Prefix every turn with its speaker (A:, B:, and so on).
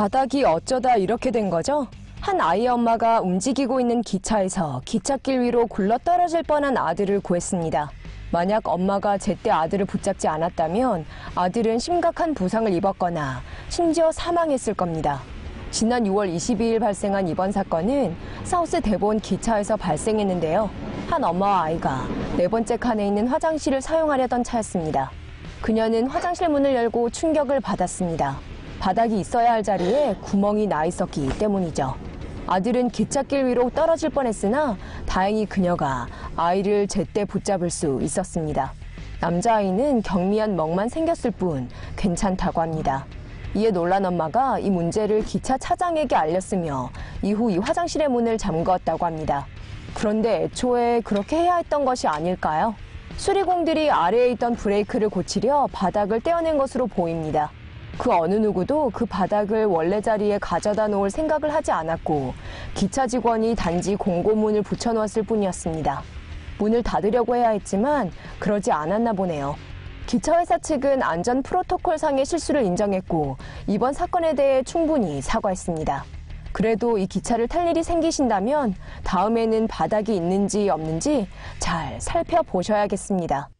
A: 바닥이 어쩌다 이렇게 된 거죠? 한 아이 엄마가 움직이고 있는 기차에서 기찻길 위로 굴러 떨어질 뻔한 아들을 구했습니다. 만약 엄마가 제때 아들을 붙잡지 않았다면 아들은 심각한 부상을 입었거나 심지어 사망했을 겁니다. 지난 6월 22일 발생한 이번 사건은 사우스 대본 기차에서 발생했는데요. 한 엄마와 아이가 네 번째 칸에 있는 화장실을 사용하려던 차였습니다. 그녀는 화장실 문을 열고 충격을 받았습니다. 바닥이 있어야 할 자리에 구멍이 나 있었기 때문이죠. 아들은 기찻길 위로 떨어질 뻔했으나 다행히 그녀가 아이를 제때 붙잡을 수 있었습니다. 남자아이는 경미한 멍만 생겼을 뿐 괜찮다고 합니다. 이에 놀란 엄마가 이 문제를 기차 차장에게 알렸으며 이후 이 화장실의 문을 잠궜다고 합니다. 그런데 애초에 그렇게 해야 했던 것이 아닐까요? 수리공들이 아래에 있던 브레이크를 고치려 바닥을 떼어낸 것으로 보입니다. 그 어느 누구도 그 바닥을 원래 자리에 가져다 놓을 생각을 하지 않았고 기차 직원이 단지 공고문을 붙여놓았을 뿐이었습니다. 문을 닫으려고 해야 했지만 그러지 않았나 보네요. 기차회사 측은 안전 프로토콜상의 실수를 인정했고 이번 사건에 대해 충분히 사과했습니다. 그래도 이 기차를 탈 일이 생기신다면 다음에는 바닥이 있는지 없는지 잘 살펴보셔야겠습니다.